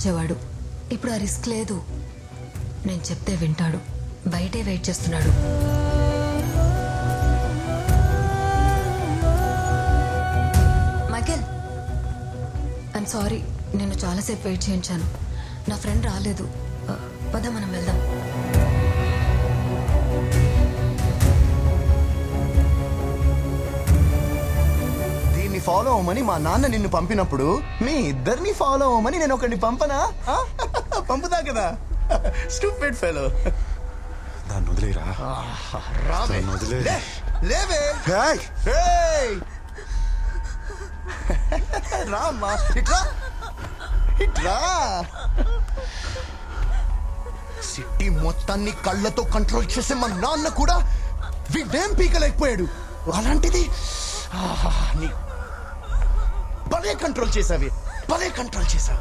వచ్చేవాడు. ఇప్పుడు ఆ రిస్క్ లేదు. నేను చెప్తే వింటాడు. బయటే వెయిట్ చేస్తున్నాడు. మైకేల్ ఐమ్ సారీ నేను చాలాసేపు వెయిట్ చేయించాను. నా ఫ్రెండ్ రాలేదు. పద మనం వెళ్దాం. దీన్ని ఫాలో అవ్వమని మా నాన్న నిన్ను పంపినప్పుడు మీ ఇద్దరిని ఫాలో అవ్వమని నేను ఒకరిని పంపనా? ఆ? పంపుతా కదా. స్టూపిడ్ ఫెలో దాన్ని వదిలేరా? రావే. నన్ను వదిలే. లే, లేవే! ఏయ్! రామ్మా ఇట్రా ఇట్రా సిటీ మొత్తాన్ని కళ్ళతో కంట్రోల్ చేసే మా నాన్న కూడా వీడేం పీకలేకపోయాడు. అలాంటిది ఆహా, నీ భలే కంట్రోల్ చేసావి భలే కంట్రోల్ చేసావు